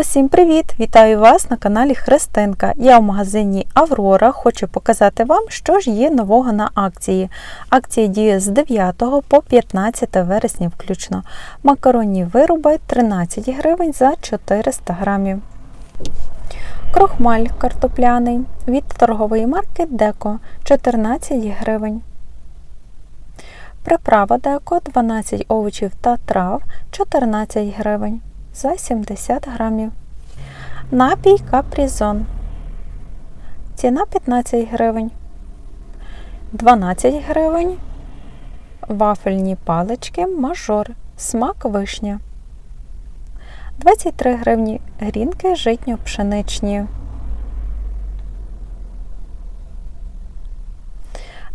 Усім привіт! Вітаю вас на каналі Христинка. Я в магазині Аврора. Хочу показати вам, що ж є нового на акції. Акція діє з 9 по 15 вересня включно. Макаронні вироби 13 гривень за 400 грамів. Крохмаль картопляний від торгової марки Деко 14 гривень. Приправа Деко 12 овочів та трав 14 гривень за 70 грамів. Напій капрізон. Ціна 15 гривень. 12 гривень. Вафельні палички мажор. Смак вишня. 23 гривні грінки житньо-пшеничні.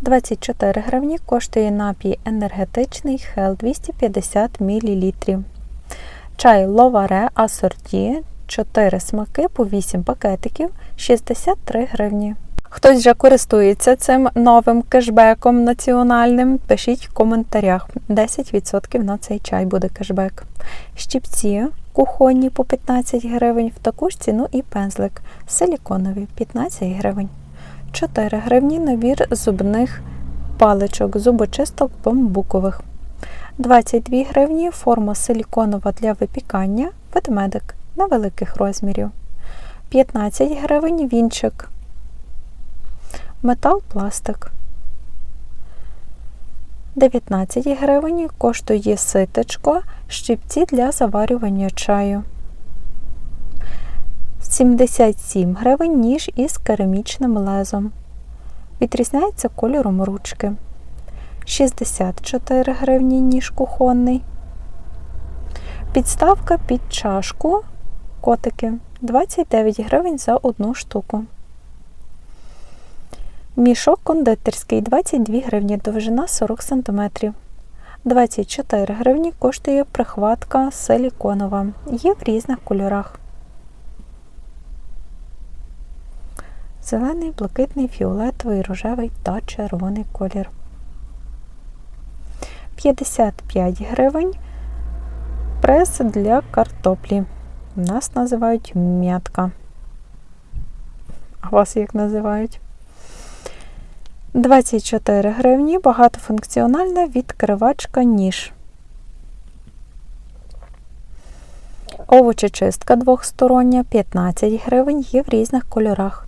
24 гривні коштує напій енергетичний Хел 250 мл. Чай ловаре асорті 4 смаки по 8 пакетиків 63 гривні. Хтось вже користується цим новим кешбеком національним. Пишіть в коментарях. 10% на цей чай буде кешбек. Щіпці кухонні по 15 гривень, в таку ж ціну і пензлик. Силіконові 15 гривень. 4 гривні набір зубних паличок, зубочисток бамбукових. 22 гривні форма силіконова для випікання, ведмедик невеликих розмірів. 15 гривень вінчик. Метал пластик. 19 гривень коштує ситечко, щипці для заварювання чаю. 77 гривень ніж із керамічним лезом. Відрізняється кольором ручки. 64 гривні ніж кухонний. Підставка під чашку котики 29 гривень за одну штуку. Мішок кондитерський 22 гривні, довжина 40 см. 24 гривні коштує прихватка силіконова. Є в різних кольорах. Зелений, блакитний, фіолетовий, рожевий та червоний колір. 55 гривень. Прес для картоплі. Нас називають м'ятка. А вас як називають? 24 гривні. Багатофункціональна відкривачка ніж. Овочечистка двохстороння 15 гривень є в різних кольорах.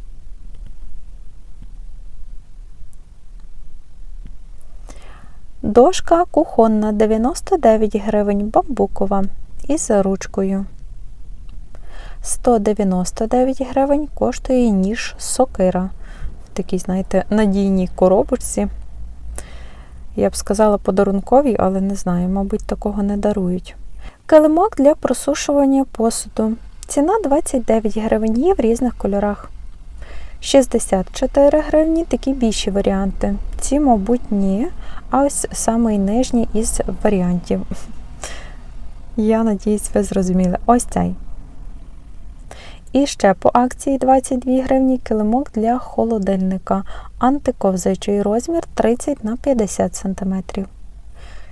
Дошка кухонна 99 гривень бамбукова із ручкою. 199 гривень коштує ніж сокира. В такій, знаєте, надійній коробочці. Я б сказала подарунковій, але не знаю, мабуть, такого не дарують. Килимок для просушування посуду. Ціна 29 гривень є в різних кольорах. 64 гривні такі більші варіанти. Ці, мабуть, ні. А ось самий нижній із варіантів. Я надіюсь, ви зрозуміли. Ось цей. І ще по акції 22 гривні килимок для холодильника. Антиковзаючий розмір 30 на 50 см.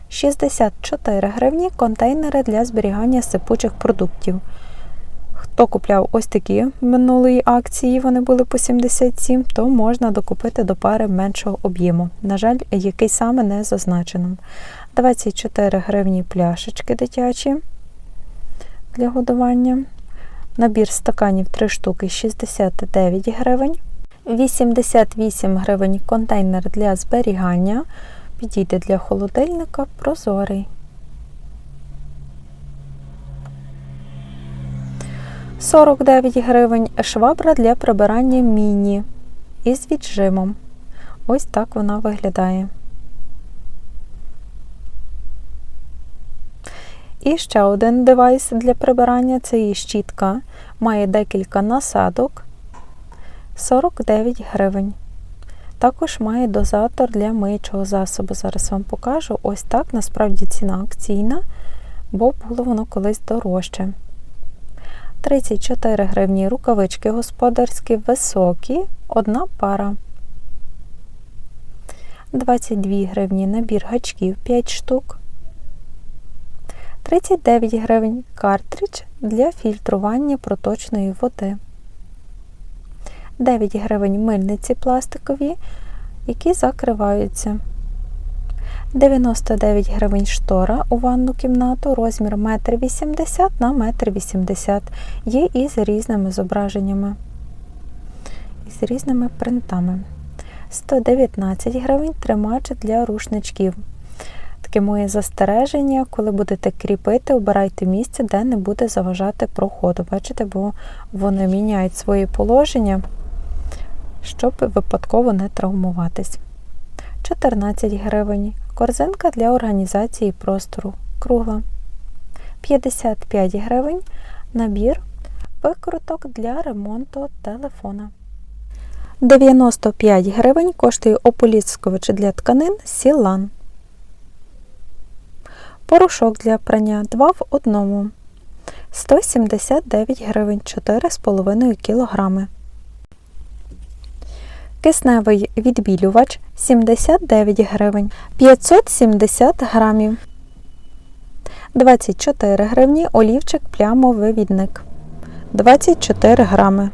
64 гривні контейнери для зберігання сипучих продуктів. Хто купляв ось такі минулої акції, вони були по 77, то можна докупити до пари меншого об'єму. На жаль, який саме не зазначено. 24 гривні пляшечки дитячі для годування. Набір стаканів 3 штуки 69 гривень. 88 гривень контейнер для зберігання. Підійде для холодильника прозорий. 49 гривень швабра для прибирання міні із віджимом. Ось так вона виглядає. І ще один девайс для прибирання це її щітка. Має декілька насадок 49 гривень. Також має дозатор для миючого засобу. Зараз вам покажу. Ось так, насправді ціна акційна, бо було воно колись дорожче. 34 гривні рукавички господарські високі, одна пара. 22 гривні набір гачків 5 штук. 39 гривень картридж для фільтрування проточної води. 9 гривень мильниці пластикові, які закриваються. 99 гривень штора у ванну кімнату, розмір 1,80 м на 1,80 м. Є і з різними зображеннями, і з різними принтами. 119 гривень тримач для рушничків. Таке моє застереження, коли будете кріпити, обирайте місце, де не буде заважати проходу. Бачите, бо вони міняють своє положення, щоб випадково не травмуватись. 14 гривень. Корзинка для організації простору. Кругла. 55 гривень. Набір викруток для ремонту телефона. 95 гривень коштує ополіскувач для тканин Сілан. Порошок для прання 2 в 1. 179 гривень 4,5 кг. Кисневий відбілювач 79 гривень 570 грамів. 24 гривні олівчик плямовивідник 24 грами.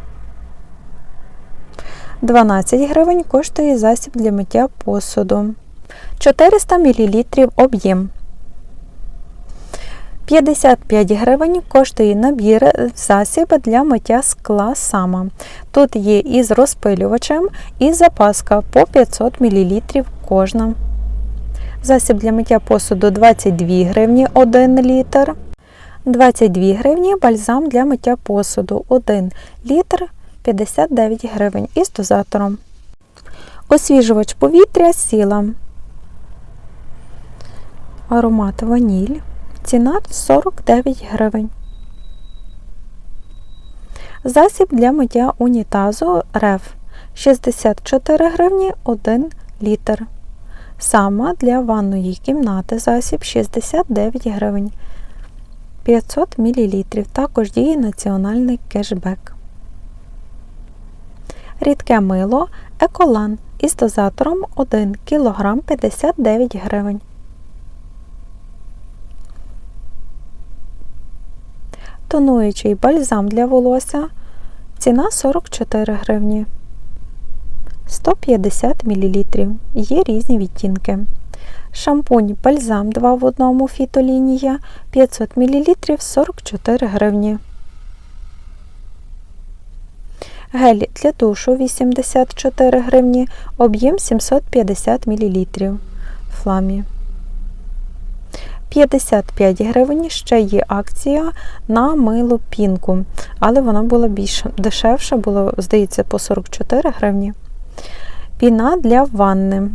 12 гривень коштує засіб для миття посуду. 400 мл об'єм. 55 гривень коштує набір засіб для миття скла сама. Тут є із розпилювачем і запаска по 500 мл кожна. Засіб для миття посуду 22 гривні 1 літр. 22 гривні бальзам для миття посуду 1 літр 59 гривень із дозатором. Освіжувач повітря сіла. Аромат ваніль. Ціна 49 гривень. Засіб для миття унітазу РЕФ 64 гривні 1 літр. Сама для ванної кімнати засіб 69 гривень 500 мл. Також діє національний кешбек. Рідке мило Еколан із дозатором 1 кг 59 гривень. Тонуючий бальзам для волосся. Ціна 44 гривні. 150 мл. Є різні відтінки. Шампунь бальзам 2 в 1 фітолінія 500 мл 44 гривні. Гель для душу 84 гривні, об'єм 750 мл. Фламі. 55 гривень ще є акція на мило пінку, але вона була більш дешевша, було, здається, по 44 гривні. Піна для ванни.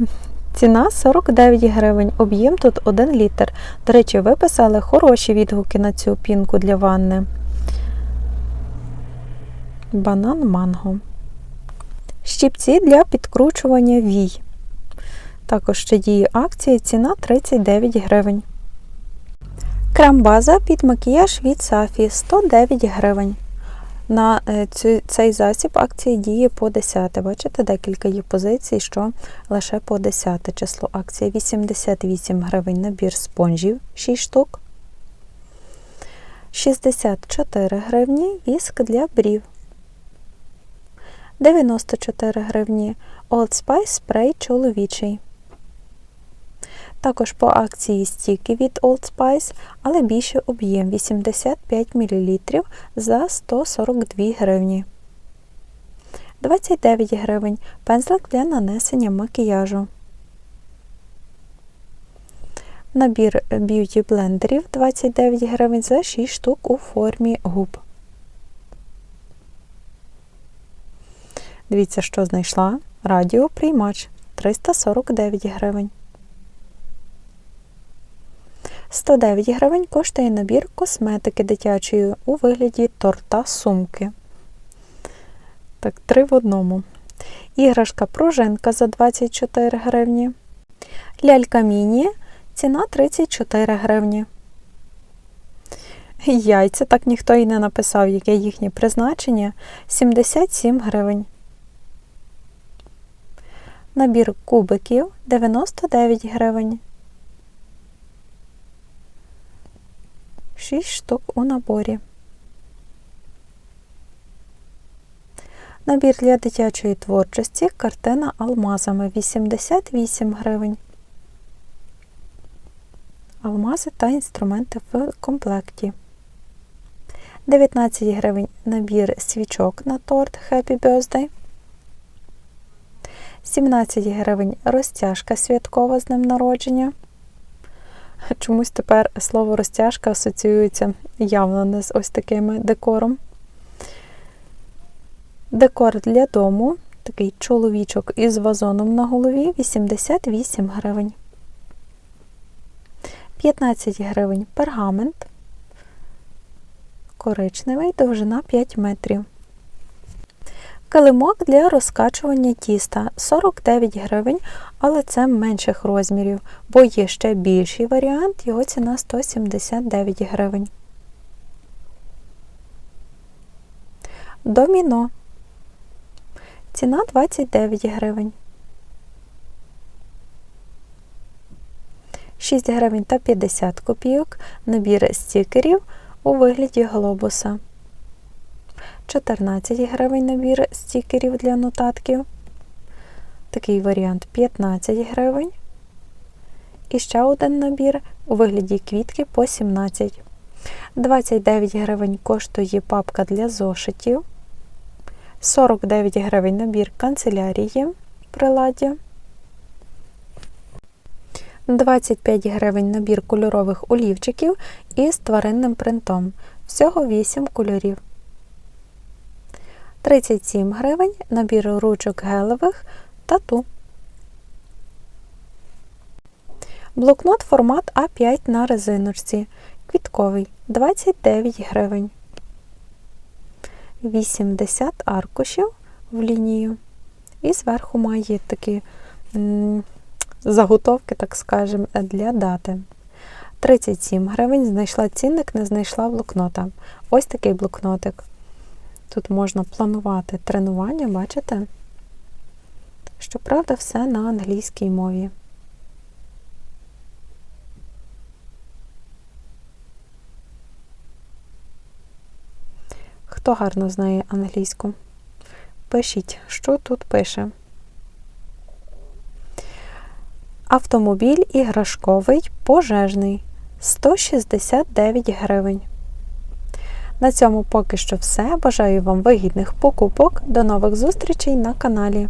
Ціна 49 гривень, об'єм тут 1 літр. До речі, ви писали хороші відгуки на цю пінку для ванни. Банан манго. Щіпці для підкручування вій. Також ще діє акція, ціна 39 гривень. Крем-база під макіяж від Сафі 109 гривень. На е, цей засіб акції діє по 10. Бачите, декілька є позицій, що лише по 10 число акції. 88 гривень набір спонжів 6 штук. 64 гривні віск для брів. 94 гривні Old Spice спрей чоловічий. Також по акції стіки від Old Spice, але більше об'єм 85 мл за 142 гривні. 29 гривень пензлик для нанесення макіяжу. Набір б'юті блендерів 29 гривень за 6 штук у формі губ. Дивіться, що знайшла. Радіоприймач 349 гривень. 109 гривень коштує набір косметики дитячої у вигляді торта сумки. Так, три в одному. Іграшка пружинка за 24 гривні. Лялька міні. Ціна 34 гривні. Яйця, так ніхто і не написав, яке їхнє призначення. 77 гривень. Набір кубиків 99 гривень. 6 штук у наборі. Набір для дитячої творчості картина алмазами 88 гривень. Алмази та інструменти в комплекті. 19 гривень набір свічок на торт Happy Birthday. 17 гривень розтяжка святкова з днем народження. Чомусь тепер слово розтяжка асоціюється явно не з ось таким декором. Декор для дому. Такий чоловічок із вазоном на голові 88 гривень. 15 гривень пергамент. Коричневий, довжина 5 метрів. Килимок для розкачування тіста 49 гривень, але це менших розмірів, бо є ще більший варіант, його ціна 179 гривень. Доміно. Ціна 29 гривень. 6 гривень та 50 копійок. Набір стікерів у вигляді глобуса. 14 гривень набір стікерів для нотатків. Такий варіант 15 гривень. І ще один набір у вигляді квітки по 17. 29 гривень коштує папка для зошитів. 49 гривень набір канцелярії приладдя. 25 гривень набір кольорових олівчиків із тваринним принтом. Всього 8 кольорів. 37 гривень набір ручок гелевих тату. Блокнот формат А5 на резиночці. Квітковий 29 гривень. 80 аркушів в лінію. І зверху має такі заготовки, так скажемо, для дати. 37 гривень. Знайшла цінник, не знайшла блокнота. Ось такий блокнотик. Тут можна планувати тренування, бачите? Щоправда, все на англійській мові. Хто гарно знає англійську? Пишіть, що тут пише. Автомобіль іграшковий пожежний 169 гривень. На цьому поки що все. Бажаю вам вигідних покупок. До нових зустрічей на каналі.